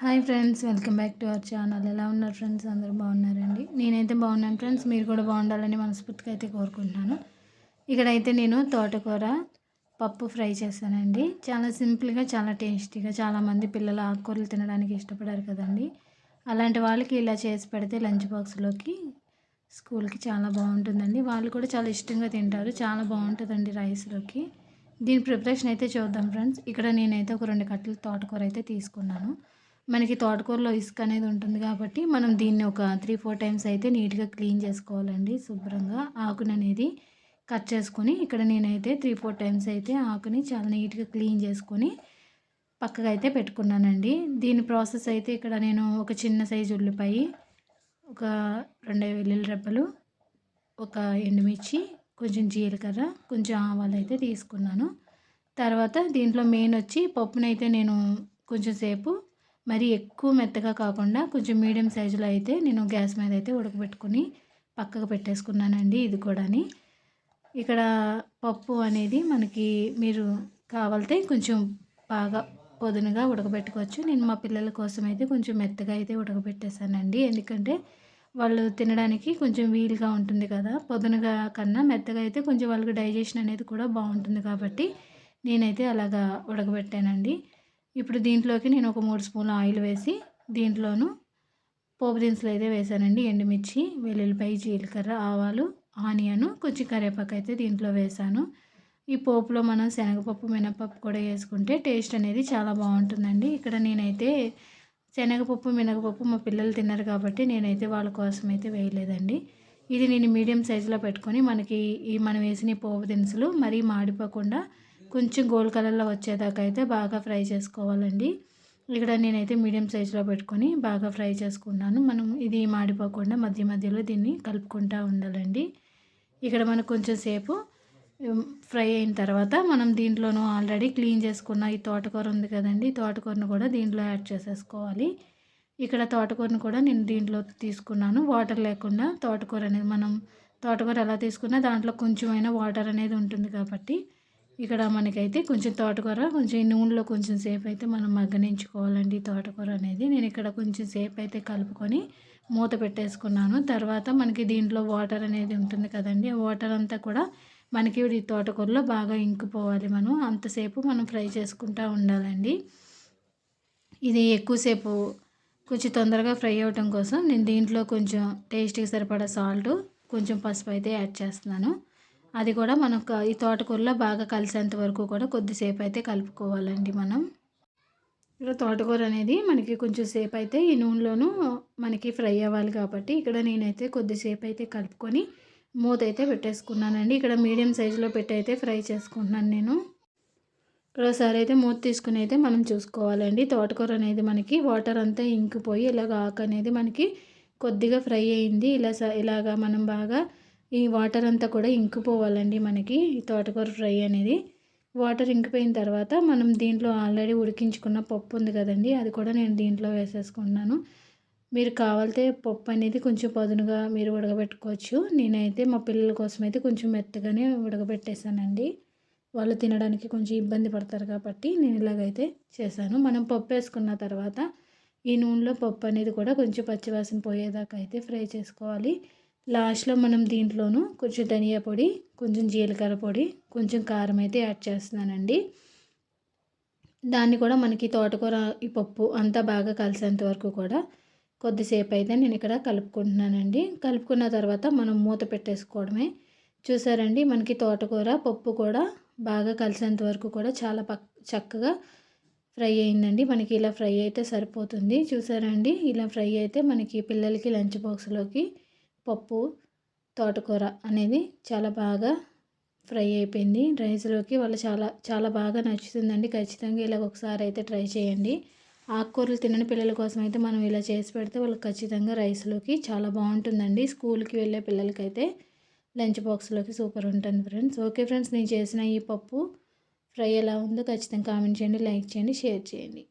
Hi friends welcome back to our channel. ఎలా ఉన్నారు friends? అందరూ బాగున్నారండి? నేనైతే బాగున్నాను ఫ్రెండ్స్. మీరు కూడా బాగుండాలని మనస్ఫూర్తిగా అయితే కోరుకుంటున్నాను. ఇక్కడైతే నేను తోటకూర పప్పు ఫ్రై చేశానండి. చాలా సింపుల్గా చాలా టేస్టీగా చాలామంది పిల్లలు ఆకుకూరలు తినడానికి ఇష్టపడారు కదండి. అలాంటి వాళ్ళకి ఇలా చేసి పెడితే లంచ్ బాక్స్లోకి స్కూల్కి చాలా బాగుంటుందండి. వాళ్ళు కూడా చాలా ఇష్టంగా తింటారు. చాలా బాగుంటుందండి రైస్లోకి. దీని ప్రిపరేషన్ అయితే చూద్దాం ఫ్రెండ్స్. ఇక్కడ నేనైతే ఒక రెండు కట్టలు తోటకూర అయితే తీసుకున్నాను. మనకి తోటకూరలో ఇసుక అనేది ఉంటుంది కాబట్టి మనం దీన్ని ఒక త్రీ ఫోర్ టైమ్స్ అయితే నీట్గా క్లీన్ చేసుకోవాలండి శుభ్రంగా. ఆకుని అనేది కట్ చేసుకొని ఇక్కడ నేనైతే త్రీ ఫోర్ టైమ్స్ అయితే ఆకుని చాలా నీట్గా క్లీన్ చేసుకొని పక్కగా అయితే పెట్టుకున్నానండి. దీని ప్రాసెస్ అయితే ఇక్కడ నేను ఒక చిన్న సైజు ఉల్లిపాయ ఒక రెండు వెల్లుల్లి రెబ్బలు ఒక ఎండుమిర్చి కొంచెం జీలకర్ర కొంచెం ఆవాలు అయితే తీసుకున్నాను. తర్వాత దీంట్లో మెయిన్ వచ్చి పప్పునైతే నేను కొంచెం సేపు మరి ఎక్కువ మెత్తగా కాకుండా కొంచెం మీడియం సైజులో అయితే నేను గ్యాస్ మీద అయితే ఉడకబెట్టుకుని పక్కకు పెట్టేసుకున్నానండి ఇది కూడాని. ఇక్కడ పప్పు అనేది మనకి మీరు కావాలితే కొంచెం బాగా పొదునుగా ఉడకబెట్టుకోవచ్చు. నేను మా పిల్లల కోసం అయితే కొంచెం మెత్తగా అయితే ఉడకబెట్టేశానండి. ఎందుకంటే వాళ్ళు తినడానికి కొంచెం వీలుగా ఉంటుంది కదా. పొదునుగా కన్నా మెత్తగా అయితే కొంచెం వాళ్ళకి డైజెషన్ అనేది కూడా బాగుంటుంది కాబట్టి నేనైతే అలాగా ఉడకబెట్టానండి. ఇప్పుడు దీంట్లోకి నేను ఒక మూడు స్పూన్ల ఆయిల్ వేసి దీంట్లోనూ పోపు దినుసులు అయితే వేసానండి ఎండుమిర్చి వెల్లుల్లిపాయ జీలకర్ర ఆవాలు ఆనియన్ కొంచెం కరివేపాకు అయితే దీంట్లో వేసాను. ఈ పోపులో మనం శనగపప్పు మినపప్పు కూడా వేసుకుంటే టేస్ట్ అనేది చాలా బాగుంటుందండి. ఇక్కడ నేనైతే శనగపప్పు మినగపప్పు మా పిల్లలు తిన్నారు కాబట్టి నేనైతే వాళ్ళ కోసం అయితే వేయలేదండి. ఇది నేను మీడియం సైజులో పెట్టుకొని మనకి ఈ మనం వేసిన పోపు దినుసులు మరీ మాడిపోకుండా కొంచెం గోల్డ్ కలర్లో వచ్చేదాకా అయితే బాగా ఫ్రై చేసుకోవాలండి. ఇక్కడ నేనైతే మీడియం సైజులో పెట్టుకొని బాగా ఫ్రై చేసుకున్నాను. మనం ఇది మాడిపోకుండా మధ్య మధ్యలో దీన్ని కలుపుకుంటూ ఉండాలండి. ఇక్కడ మనకు కొంచెం సేపు ఫ్రై అయిన తర్వాత మనం దీంట్లోనూ ఆల్రెడీ క్లీన్ చేసుకున్న ఈ తోటకూర ఉంది కదండి తోటకూరను కూడా దీంట్లో యాడ్ చేసేసుకోవాలి. ఇక్కడ తోటకూరను కూడా నేను దీంట్లో తీసుకున్నాను. వాటర్ లేకుండా తోటకూర అనేది మనం తోటకూర ఎలా తీసుకున్నా దాంట్లో కొంచెమైనా వాటర్ అనేది ఉంటుంది కాబట్టి ఇక్కడ మనకైతే కొంచెం తోటకూర కొంచెం నూనెలో కొంచెం సేపు అయితే మనం మగ్గనించుకోవాలండి తోటకూర అనేది. నేను ఇక్కడ కొంచెం సేపు అయితే కలుపుకొని మూత పెట్టేసుకున్నాను. తర్వాత మనకి దీంట్లో వాటర్ అనేది ఉంటుంది కదండి ఆ వాటర్ అంతా కూడా మనకి ఈ తోటకూరలో బాగా ఇంకిపోవాలి మనం. అంతసేపు మనం ఫ్రై చేసుకుంటూ ఉండాలండి. ఇది ఎక్కువసేపు కొంచెం తొందరగా ఫ్రై అవ్వటం కోసం నేను దీంట్లో కొంచెం టేస్ట్కి సరిపడా సాల్ట్ కొంచెం పసుపు అయితే యాడ్ చేస్తున్నాను. అది కూడా మనకు ఈ తోటకూరలో బాగా కలిసేంత వరకు కూడా కొద్దిసేపు అయితే కలుపుకోవాలండి మనం. ఇక్కడ తోటకూర అనేది మనకి కొంచెం సేపు అయితే ఈ నూనెలోనూ మనకి ఫ్రై అవ్వాలి కాబట్టి ఇక్కడ నేనైతే కొద్దిసేపు అయితే కలుపుకొని మూత అయితే పెట్టేసుకున్నానండి. ఇక్కడ మీడియం సైజులో పెట్టి అయితే ఫ్రై చేసుకుంటున్నాను నేను. ఇక్కడ ఒకసారి అయితే మూత తీసుకుని అయితే మనం చూసుకోవాలండి. తోటకూర అనేది మనకి వాటర్ అంతా ఇంకిపోయి ఇలాగ ఆకు అనేది మనకి కొద్దిగా ఫ్రై అయింది. ఇలా ఇలాగా మనం బాగా ఈ వాటర్ అంతా కూడా ఇంకిపోవాలండి మనకి ఈ తోటకూర ఫ్రై అనేది. వాటర్ ఇంకిపోయిన తర్వాత మనం దీంట్లో ఆల్రెడీ ఉడికించుకున్న పప్పు ఉంది కదండి అది కూడా నేను దీంట్లో వేసేసుకున్నాను మీరు కావాలితే పప్పు అనేది కొంచెం పదునుగా మీరు ఉడకబెట్టుకోవచ్చు. నేనైతే మా పిల్లల కోసం అయితే కొంచెం మెత్తగానే ఉడకబెట్టేశానండి. వాళ్ళు తినడానికి కొంచెం ఇబ్బంది పడతారు కాబట్టి నేను ఇలాగైతే చేశాను. మనం పప్పు వేసుకున్న తర్వాత ఈ నూనెలో పప్పు అనేది కూడా కొంచెం పచ్చివాసన పోయేదాకా అయితే ఫ్రై చేసుకోవాలి. లాస్ట్లో మనం దీంట్లోనూ కొంచెం ధనియా పొడి కొంచెం జీలకర్ర పొడి కొంచెం కారం అయితే యాడ్ చేస్తున్నానండి. దాన్ని కూడా మనకి తోటకూర ఈ పప్పు అంతా బాగా కలిసేంత వరకు కూడా కొద్దిసేపు అయితే నేను ఇక్కడ కలుపుకుంటున్నానండి. కలుపుకున్న తర్వాత మనం మూత పెట్టేసుకోవడమే. చూసారండి మనకి తోటకూర పప్పు కూడా బాగా కలిసేంత వరకు కూడా చాలా పక్ చక్కగా ఫ్రై అయిందండి. మనకి ఇలా ఫ్రై అయితే సరిపోతుంది. చూసారండి ఇలా ఫ్రై అయితే మనకి పిల్లలకి లంచ్ బాక్స్లోకి పప్పు తోటకూర అనేది చాలా బాగా ఫ్రై అయిపోయింది. రైస్లోకి వాళ్ళు చాలా చాలా బాగా నచ్చుతుందండి. ఖచ్చితంగా ఇలా ఒకసారి అయితే ట్రై చేయండి. ఆకుకూరలు తినని పిల్లల కోసం అయితే మనం ఇలా చేసి పెడితే వాళ్ళకి ఖచ్చితంగా రైస్లోకి చాలా బాగుంటుందండి. స్కూల్కి వెళ్ళే పిల్లలకైతే లంచ్ బాక్స్లోకి సూపర్ ఉంటుంది ఫ్రెండ్స్. ఓకే ఫ్రెండ్స్ నేను చేసిన ఈ పప్పు ఫ్రై ఎలా ఉందో ఖచ్చితంగా కామెంట్ చేయండి లైక్ చేయండి షేర్ చేయండి.